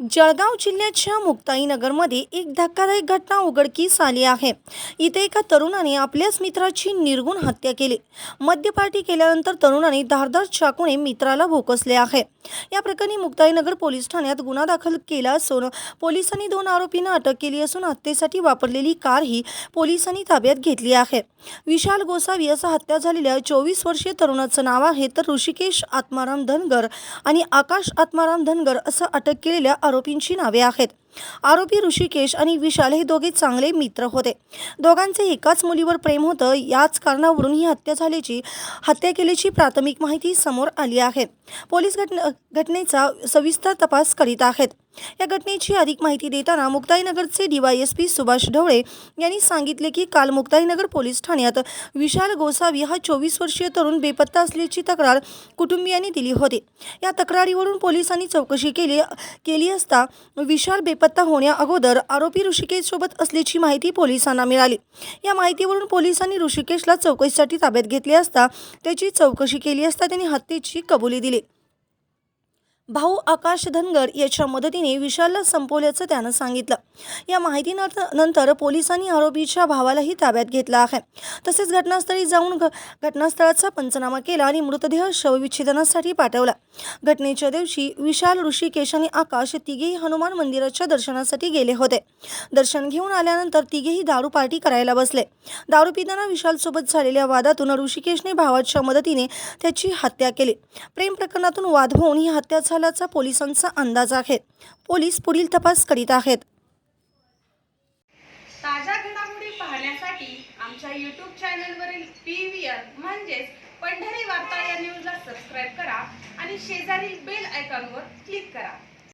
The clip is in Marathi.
जळगाव जिल्ह्याच्या मुक्ताईनगरमध्ये एक धक्कादायक घटना उघडकीस आली आहे. इथे एका तरुणाने आपल्याच मित्राची निर्गुण हत्या केली. मद्यपार्टी केल्यानंतर तरुणाने धारदार चाकूने मित्राला भोकसले आहे. या प्रकरणी मुक्ताईनगर पोलीस ठाण्यात गुन्हा दाखल केला असून पोलिसांनी दोन आरोपींना अटक केली असून हत्येसाठी वापरलेली कार ही पोलिसांनी ताब्यात घेतली आहे. विशाल गोसावी असा हत्या झालेल्या चोवीस वर्षीय तरुणाचं नाव आहे तर ऋषिकेश आत्माराम धनगर आणि आकाश आत्माराम धनगर असं अटक केलेल्या आरोपींची नावे आहेत आरोपी ऋषिकेश आणि विशाल हे दोघे चांगले मित्र होते. दोघांचे एकाच मुलीवर प्रेम होतं याच कारणावरून ही हत्या झाल्याची हत्या केल्याची प्राथमिक माहिती समोर आली आहे. पोलीस घटन घटनेचा सविस्तर तपास करीत आहेत. या घटनेची अधिक माहिती देताना मुक्ताईनगरचे डीवायएसपी सुभाष ढवळे यांनी सांगितले की काल मुक्ताईनगर पोलीस ठाण्यात विशाल गोसावी हा चोवीस वर्षीय तरुण बेपत्ता असल्याची तक्रार कुटुंबियांनी दिली होती. या तक्रारीवरून पोलिसांनी चौकशी केली केली असता विशाल बेपत्ता होण्या अगोदर आरोपी ऋषिकेश सोबत असल्याची माहिती पोलिसांना मिळाली. या माहितीवरून पोलिसांनी ऋषिकेशला चौकशीसाठी ताब्यात घेतले असता त्याची चौकशी केली असता त्यांनी हत्येची कबुली दिली. भाऊ आकाश धनगर याच्या मदतीने विशालला संपवल्याचं त्यानं सांगितलं. या माहितीनंतर नंतर पोलिसांनी आरोपीच्या भावालाही ताब्यात घेतला आहे. तसेच घटनास्थळी जाऊन घ घटनास्थळाचा पंचनामा केला आणि मृतदेह शवविच्छेदनासाठी पाठवला. घटनेच्या दिवशी विशाल ऋषिकेश आणि आकाश तिघेही हनुमान मंदिराच्या दर्शनासाठी गेले होते. दर्शन घेऊन आल्यानंतर तिघेही दारू पार्टी करायला बसले. दारू पिताना विशालसोबत झालेल्या वादातून ऋषिकेशने भावाच्या मदतीने त्याची हत्या केली. प्रेम प्रकरणातून वाद होऊन ही हत्या झाल्याचा पोलिसांचा अंदाज आहे. पोलीस पुढील तपास करीत आहेत. ताज्या घडामोडी पाहण्यासाठी आमच्या यूट्यूब चॅनलवरील पी व्ही आर म्हणजेच पंढरी वार्ता या न्यूजला सबस्क्राईब करा आणि शेजारील बेल आयकॉनवर क्लिक करा.